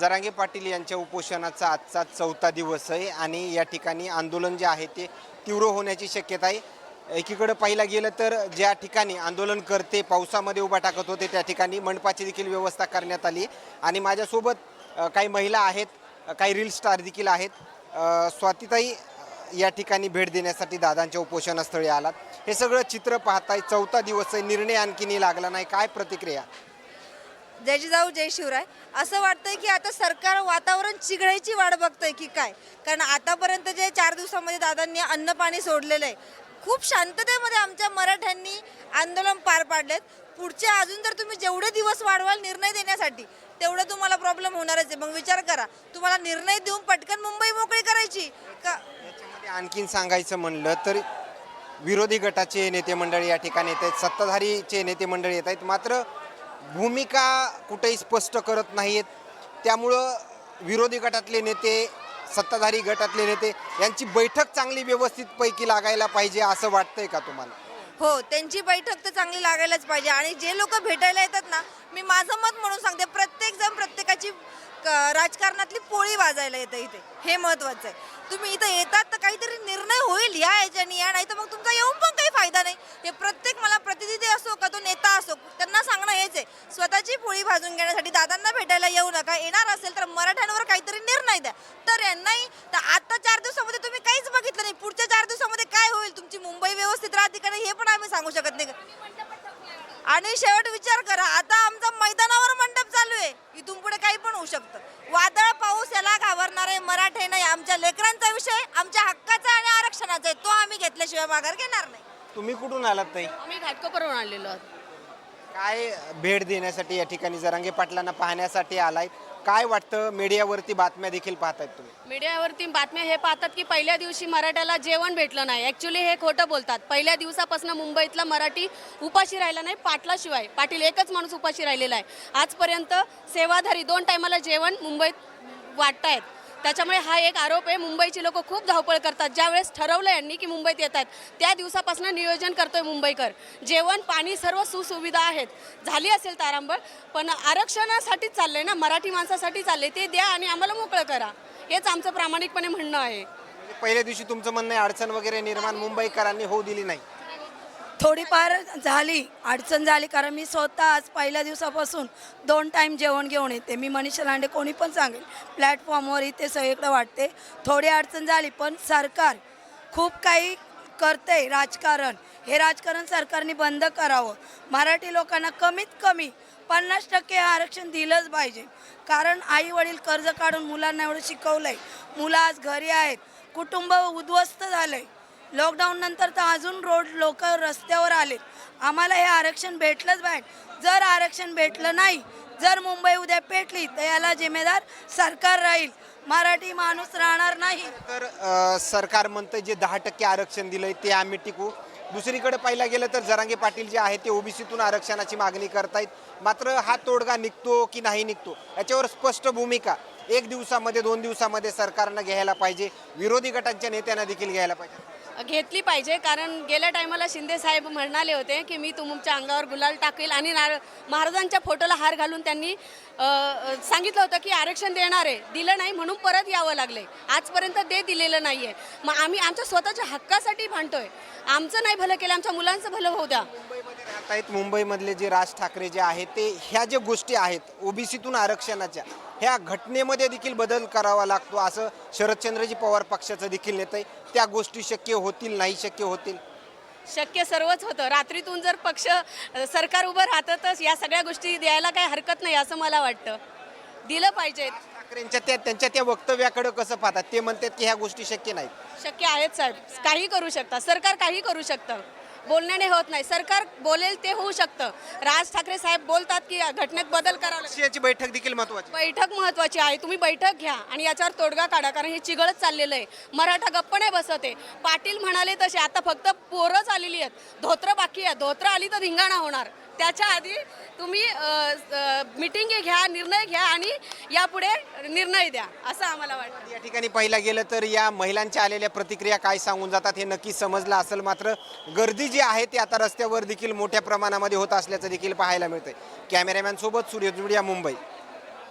जरांगे पाटील यांच्या उपोषणाचा आजचा चौथा दिवस आहे आणि या ठिकाणी आंदोलन जे आहे ते तीव्र होण्याची शक्यता आहे. एकीकडं पाहिलं गेलं तर ज्या ठिकाणी आंदोलन करते पावसामध्ये उभा टाकत होते त्या ठिकाणी मंडपाची देखील व्यवस्था करण्यात आली. आणि माझ्यासोबत काही महिला आहेत काही रील स्टार देखील आहेत. स्वातीताई या ठिकाणी भेट देण्यासाठी दादांच्या उपोषणस्थळी आलात. हे सगळं चित्र पाहताय चौथा दिवस आहे निर्णय आणखीनही लागला नाही. काय प्रतिक्रिया? जय जिजाऊ जय शिवराय. असं वाटतंय की आता सरकार वातावरण चिघळायची वाट बघतंय की काय? कारण आतापर्यंत जे चार दिवसामध्ये दादांनी अन्न पाणी सोडलेलं आहे खूप शांततेमध्ये आमच्या मराठ्यांनी आंदोलन पार पाडलेत. पुढचे अजून जर तुम्ही जेवढे दिवस वाढवाल निर्णय देण्यासाठी तेवढं तुम्हाला प्रॉब्लेम होणारच आहे. मग विचार करा. तुम्हाला निर्णय देऊन पटकन मुंबई मोकळी करायची. का? याच्यामध्ये आणखीन सांगायचं म्हणलं तर विरोधी गटाचे नेते मंडळी या ठिकाणी येत आहेत सत्ताधारीचे नेते मंडळी येत आहेत. मात्र भूमिका कुठेही स्पष्ट करत नाहीत त्यामुळं विरोधी गटातले नेते सत्ताधारी गटातले नेते यांची बैठक चांगली व्यवस्थितपैकी लागायला पाहिजे असं वाटतंय का तुम्हाला? हो त्यांची बैठक तर चांगली लागायलाच पाहिजे. आणि जे लोक भेटायला येतात ना मी माझं मत म्हणून सांगते प्रत्येक जण प्रत्येकाची क- राजकारणातली पोळी वाजायला येतं इथे. हे महत्वाचं आहे. तुम्ही इथं येतात तर काहीतरी निर्णय होईल या याच्याने या नाही तर मग तुमचा येऊन पण काही फायदा नाही. हे प्रत्येक मला प्रति असो का तो नेता असो त्यांना सांगणं हेच आहे स्वतःची पोळी भाजून घेण्यासाठी भेटायला येऊ नका. येणार असेल तर मराठ्यांवर काहीतरी निर्णय द्या. तर यांनाही तर आता चार दिवसामध्ये तुम्ही काहीच बघितलं नाही. पुढच्या चार दिवसामध्ये काय होईल? तुमची मुंबई व्यवस्थित राहते का नाही हे पण आम्ही सांगू शकत नाही. आणि शेवट विचार करा आता आमचा मैदानावर मंडप चालू आहे. इथून पुढे काही पण होऊ शकतं. वादळ पाऊस याला घाबरणारे मराठे नाही. आमच्या लेकरांचा विषय आमच्या हक्काचा आणि आरक्षणाचा आहे. तो आम्ही घेतल्याशिवाय माघार घेणार नाही. तुम्ही कुठून आलात ताई? आम्ही घाटकोपरहून आलेलो आहोत. काय भेट देण्यासाठी या ठिकाणी जरांगे पाटलांना पाहण्यासाठी आलाय? काय वाटतं? मीडियावरती बातम्या देखील पाहतायत तुम्ही. मीडियावरती बातम्या हे पाहतात की पहिल्या दिवशी मराठ्याला जेवण भेटलं नाही. ॲक्च्युली हे खोटं बोलतात. पहिल्या दिवसापासून मुंबईतला मराठी उपाशी राहिला नाही पाटलाशिवाय. पाटील एकच माणूस उपाशी राहिलेला आहे. आजपर्यंत सेवाधारी दोन टायमाला जेवण मुंबईत वाटत आहेत त्याच्यामुळे हा एक आरोप आहे. मुंबईची लोक खूप धावपळ करतात. ज्यावेळेस ठरवलं यांनी की मुंबईत येत आहेत त्या दिवसापासून नियोजन करतोय मुंबईकर. जेवण पाणी सर्व सुसुविधा आहेत. झाली असेल तारांबळ पण आरक्षणासाठीच चाललंय ना? मराठी माणसासाठी चालले ते द्या आणि आम्हाला मोकळं करा. हेच आमचं प्रामाणिकपणे म्हणणं आहे. म्हणजे पहिल्या दिवशी तुमचं म्हणणं आहे अडचण वगैरे निर्माण मुंबईकरांनी होऊ दिली नाही. थोडीफार झाली अडचण झाली कारण मी स्वतः आज पहिल्या दिवसापासून दोन टाईम जेवण घेऊन येते. मी मनीषा लांडे कोणी पण सांगेल प्लॅटफॉर्मवर इथे सगळीकडे वाटते. थोडी अडचण झाली पण सरकार खूप काही करते राजकारण. हे राजकारण सरकारने बंद करावं. मराठी लोकांना कमीत कमी पन्नास टक्के आरक्षण दिलंच पाहिजे. कारण आई वडील कर्ज काढून मुलांना एवढं शिकवलं आहे मुलं आज घरी आहेत. कुटुंब उद्ध्वस्त झालं आहे लॉकडाऊन नंतर तर अजून रोड लोक रस्त्यावर आले आम्हाला हे आरक्षण भेटलंच पाहिजे जर आरक्षण भेटलं नाही जर मुंबई उद्या पेटली तर याला जिम्मेदार सरकार राहील. मराठी माणूस राहणार नाही. तर अ, सरकार म्हणतं जे दहा टक्के आरक्षण दिलंय ते आम्ही टिकू. दुसरीकडे पाहिलं गेलं तर जरांगे पाटील जे आहे ते ओबीसीतून आरक्षणाची मागणी करतायत. मात्र हा तोडगा निघतो की नाही निघतो याच्यावर स्पष्ट भूमिका. एक दिवसामध्ये दोन दिवसामध्ये सरकारनं घ्यायला पाहिजे. विरोधी गटांच्या नेत्यांना देखील घ्यायला पाहिजे. घेतली पाहिजे कारण गेल्या टायमाला शिंदे साहेब म्हणाले होते की मी तुमच्या अंगावर गुलाल टाकेल आणि नार महाराजांच्या फोटोला हार घालून त्यांनी सांगितलं होतं की आरक्षण देणार आहे. दिलं नाही म्हणून परत यावं लागले आजपर्यंत ते दिलेलं नाही आहे मग आम्ही आमच्या स्वतःच्या हक्कासाठी भांडतोय. आमचं नाही भलं केलं आमच्या मुलांचं भलं होऊ द्या. मुंबईमध्ये मुंबईमधले जे राज ठाकरे जे आहेत ते ह्या ज्या गोष्टी आहेत ओबीसीतून आरक्षणाच्या ह्या घटनेमध्ये देखील बदल करावा लागतो असं शरदचंद्रजी पवार पक्षाचं देखील नेत आहे. त्या गोष्टी शक्य होतील नाही शक्य होतील? शक्य सर्वच होतं. रात्रीतून जर पक्ष सरकार उभं राहतं तर या सगळ्या गोष्टी द्यायला काही हरकत नाही असं मला वाटतं. दिलं पाहिजे. ठाकरेंच्या त्या त्यांच्या त्या वक्तव्याकडे कसं पाहतात? ते म्हणतात की ह्या गोष्टी शक्य नाहीत. शक्य आहेत साहेब. काही करू शकतात सरकार काही करू शकतं. बोलण्याने होत नाही. सरकार बोलेल ते होऊ शकतं. राज ठाकरे साहेब बोलतात की घटनेत बदल करावा. याची बैठक देखील महत्वाची. बैठक महत्वाची आहे. तुम्ही बैठक घ्या आणि याच्यावर तोडगा काढा. कारण हे चिघळत चाललेलं आहे. मराठा गप्प नाही बसत आहे पाटील म्हणाले तसे. आता फक्त पोरच आलेली आहेत. धोत्र बाकी आहे. धोत्र आली तर धिंगाणा होणार. त्याच्या आधी तुम्ही मिटिंग घ्या निर्णय घ्या आणि यापुढे निर्णय द्या असं आम्हाला वाटतं. या ठिकाणी पाहिलं गेलं तर या महिलांच्या आलेल्या प्रतिक्रिया काय सांगून जातात हे नक्की समजलं असेल मात्र गर्दी जी आहे ती आता रस्त्यावर देखील मोठ्या प्रमाणामध्ये होत असल्याचं देखील पाहायला मिळतंय. कॅमेरामॅन सोबत सूर्य मुंबई.